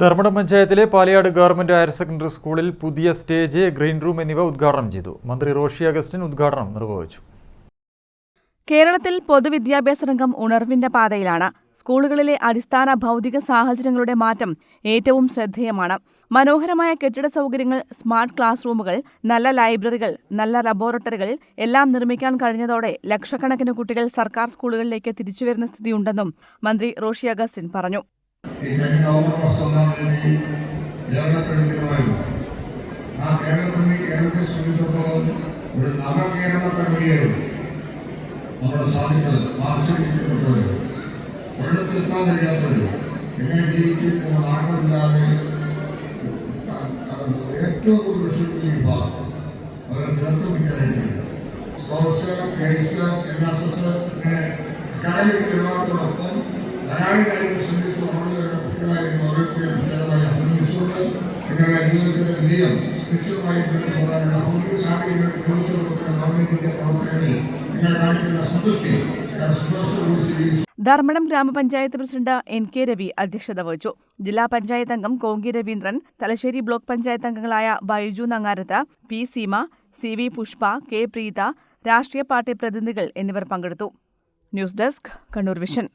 ധർമ്മടം പഞ്ചായത്തിലെ Palayad government higher secondary സ്കൂളിൽ പുതിയ സ്റ്റേജ് ഗ്രീൻ റൂം എന്നിവ ഉദ്ഘാടനം ചെയ്തു. മന്ത്രി റോഷി അഗസ്റ്റിൻ ഉദ്ഘാടനം നിർവഹിച്ചു. കേരളത്തിൽ പൊതുവിദ്യാഭ്യാസ രംഗം ഉണർവിന്റെ പാതയിലാണ്. സ്കൂളുകളിലെ അടിസ്ഥാന ഭൗതിക സാഹചര്യങ്ങളുടെ മാറ്റം ഏറ്റവും ശ്രദ്ധേയമാണ്. മനോഹരമായ കെട്ടിട സൗകര്യങ്ങൾ സ്മാർട്ട് ക്ലാസ് റൂമുകൾ നല്ല ലൈബ്രറികൾ നല്ല ലബോറട്ടറികൾ എല്ലാം നിർമ്മിക്കാൻ കഴിഞ്ഞതോടെ ലക്ഷക്കണക്കിന് കുട്ടികൾ സർക്കാർ സ്കൂളുകളിലേക്ക് തിരിച്ചുവരുന്ന സ്ഥിതിയുണ്ടെന്നും മന്ത്രി റോഷി അഗസ്റ്റിൻ പറഞ്ഞു. ഈ കഴിഞ്ഞ നവംബർ മാസം ഒന്നാം തീയതി കേരളപ്പെരുമായിരുന്നു ആ കേരളപ്പെരുമി കേരളത്തെ സംബന്ധിച്ചിടത്തോളം ഒരു നവകേരള പെരുമയായിരുന്നു നമ്മുടെ സാധ്യതകൾ ആശ്രയിക്കപ്പെട്ടവർ ഒരിടത്ത് എത്താൻ കഴിയാത്തവർ എങ്ങനെ ജീവിക്കും എന്ന നാട്ടമില്ലാതെ ഏറ്റവും കൂടുതൽ വിഷമിക്കുന്ന വിഭാഗം അവരെ ചേർത്ത് പിടിക്കാനായിട്ടില്ല sports guides N S S ഇങ്ങനെ അക്കാഡമിക് നിലവാരത്തോടൊപ്പം ധാരാളം കാര്യങ്ങൾ ശ്രദ്ധിച്ചു ധർമ്മടം ഗ്രാമപഞ്ചായത്ത് പ്രസിഡന്റ് എൻ കെ രവി അധ്യക്ഷത വഹിച്ചു. ജില്ലാ പഞ്ചായത്ത് അംഗം കോങ്കി രവീന്ദ്രൻ തലശ്ശേരി ബ്ലോക്ക് പഞ്ചായത്ത് അംഗങ്ങളായ Baiju Nangarath P Seema C V Pushpa K Preetha രാഷ്ട്രീയ പാർട്ടി പ്രതിനിധികൾ എന്നിവർ പങ്കെടുത്തു. News desk Kannur Vision.